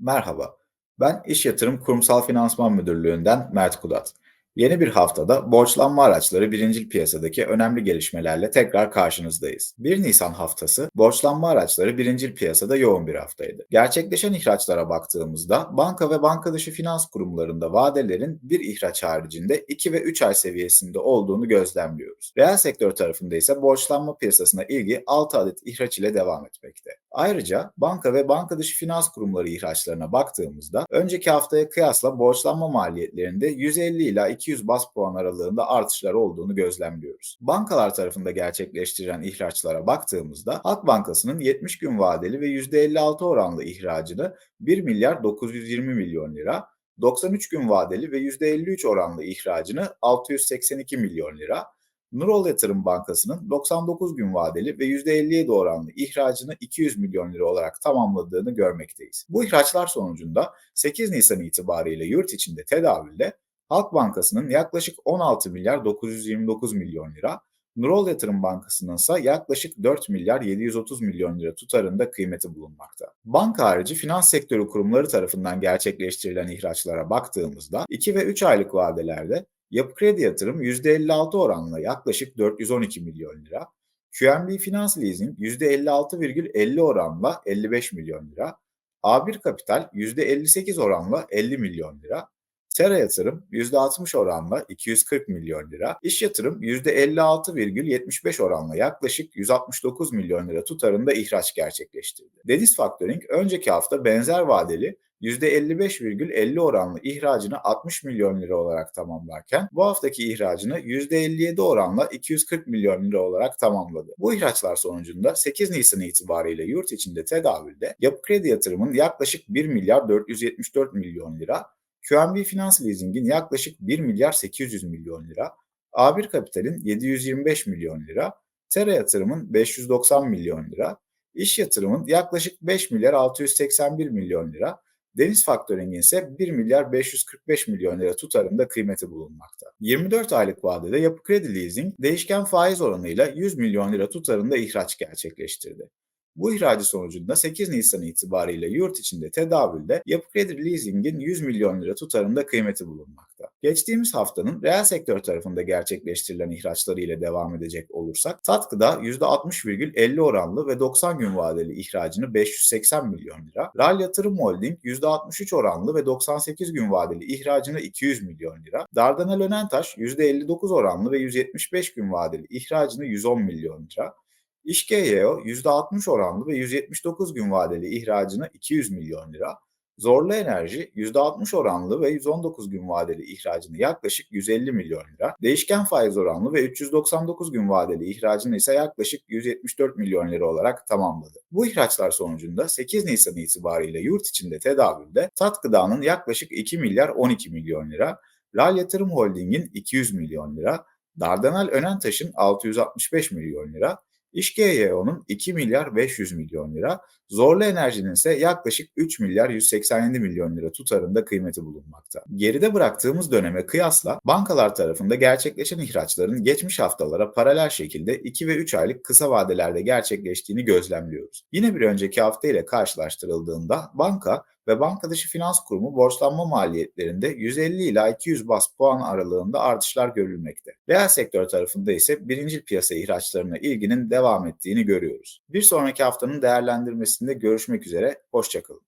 Merhaba, ben İş Yatırım Kurumsal Finansman Müdürlüğü'nden Mert Kudat. Yeni bir haftada borçlanma araçları birincil piyasadaki önemli gelişmelerle tekrar karşınızdayız. 1 Nisan haftası borçlanma araçları birincil piyasada yoğun bir haftaydı. Gerçekleşen ihraçlara baktığımızda banka ve banka dışı finans kurumlarında vadelerin bir ihraç haricinde 2 ve 3 ay seviyesinde olduğunu gözlemliyoruz. Reel sektör tarafında ise borçlanma piyasasına ilgi 6 adet ihraç ile devam etmekte. Ayrıca banka ve banka dışı finans kurumları ihraçlarına baktığımızda önceki haftaya kıyasla borçlanma maliyetlerinde 150 ila 200 bas puan aralığında artışlar olduğunu gözlemliyoruz. Bankalar tarafında gerçekleştirilen ihraçlara baktığımızda Halk Bankası'nın 70 gün vadeli ve %56 oranlı ihracını 1 milyar 920 milyon lira, 93 gün vadeli ve %53 oranlı ihracını 682 milyon lira, Nurol Yatırım Bankası'nın 99 gün vadeli ve %57 oranlı ihracını 200 milyon lira olarak tamamladığını görmekteyiz. Bu ihraçlar sonucunda 8 Nisan itibariyle yurt içinde tedavülde Halk Bankası'nın yaklaşık 16 milyar 929 milyon lira, Nurol Yatırım Bankası'nın ise yaklaşık 4 milyar 730 milyon lira tutarında kıymeti bulunmakta. Banka harici finans sektörü kurumları tarafından gerçekleştirilen ihraçlara baktığımızda 2 ve 3 aylık vadelerde Yapı Kredi Yatırım %56 oranla yaklaşık 412 milyon lira, QNB Finans Leasing %56,50 oranla 55 milyon lira, A1 Kapital %58 oranla 50 milyon lira, Sera Yatırım %60 oranla 240 milyon lira, İş Yatırım %56,75 oranla yaklaşık 169 milyon lira tutarında ihraç gerçekleştirdi. Deniz Factoring önceki hafta benzer vadeli %55,50 oranlı ihracını 60 milyon lira olarak tamamlarken bu haftaki ihracını %57 oranla 240 milyon lira olarak tamamladı. Bu ihraçlar sonucunda 8 Nisan itibariyle yurt içinde tedavülde Yapı Kredi Yatırım'ın yaklaşık 1 milyar 474 milyon lira, QNB Finans Leasing'in yaklaşık 1 milyar 800 milyon lira, A1 Kapital'in 725 milyon lira, Tera Yatırım'ın 590 milyon lira, İş Yatırım'ın yaklaşık 5 milyar 681 milyon lira, Deniz Faktöring'in ise 1 milyar 545 milyon lira tutarında kıymeti bulunmakta. 24 aylık vadede Yapı Kredi Leasing değişken faiz oranıyla 100 milyon lira tutarında ihraç gerçekleştirdi. Bu ihracı sonucunda 8 Nisan itibariyle yurt içinde tedavülde Yapı Kredi Leasing'in 100 milyon lira tutarında kıymeti bulunmakta. Geçtiğimiz haftanın reel sektör tarafında gerçekleştirilen ihraçları ile devam edecek olursak, Tatkı'da %60,50 oranlı ve 90 gün vadeli ihracını 580 milyon lira, RAL Yatırım Holding %63 oranlı ve 98 gün vadeli ihracını 200 milyon lira, Dardanel Önentaş %59 oranlı ve 175 gün vadeli ihracını 110 milyon lira, İşgeo %60 oranlı ve 179 gün vadeli ihracını 200 milyon lira, Zorlu Enerji %60 oranlı ve 119 gün vadeli ihracını yaklaşık 150 milyon lira, değişken faiz oranlı ve 399 gün vadeli ihracını ise yaklaşık 174 milyon lira olarak tamamladı. Bu ihraçlar sonucunda 8 Nisan itibariyle yurt içinde tedavülde Tat Gıda'nın yaklaşık 2 milyar 12 milyon lira, Lal Yatırım Holding'in 200 milyon lira, Dardanel Önentaş'ın 665 milyon lira, İşGYO'nun 2 milyar 500 milyon lira, Zorlu Enerji'nin ise yaklaşık 3 milyar 187 milyon lira tutarında kıymeti bulunmakta. Geride bıraktığımız döneme kıyasla bankalar tarafında gerçekleşen ihraçların geçmiş haftalara paralel şekilde 2 ve 3 aylık kısa vadelerde gerçekleştiğini gözlemliyoruz. Yine bir önceki hafta ile karşılaştırıldığında banka ve banka dışı finans kurumu borçlanma maliyetlerinde 150 ila 200 bas puan aralığında artışlar görülmekte. Reel sektör tarafında ise birinci piyasa ihraçlarına ilginin devam ettiğini görüyoruz. Bir sonraki haftanın değerlendirmesinde görüşmek üzere, hoşçakalın.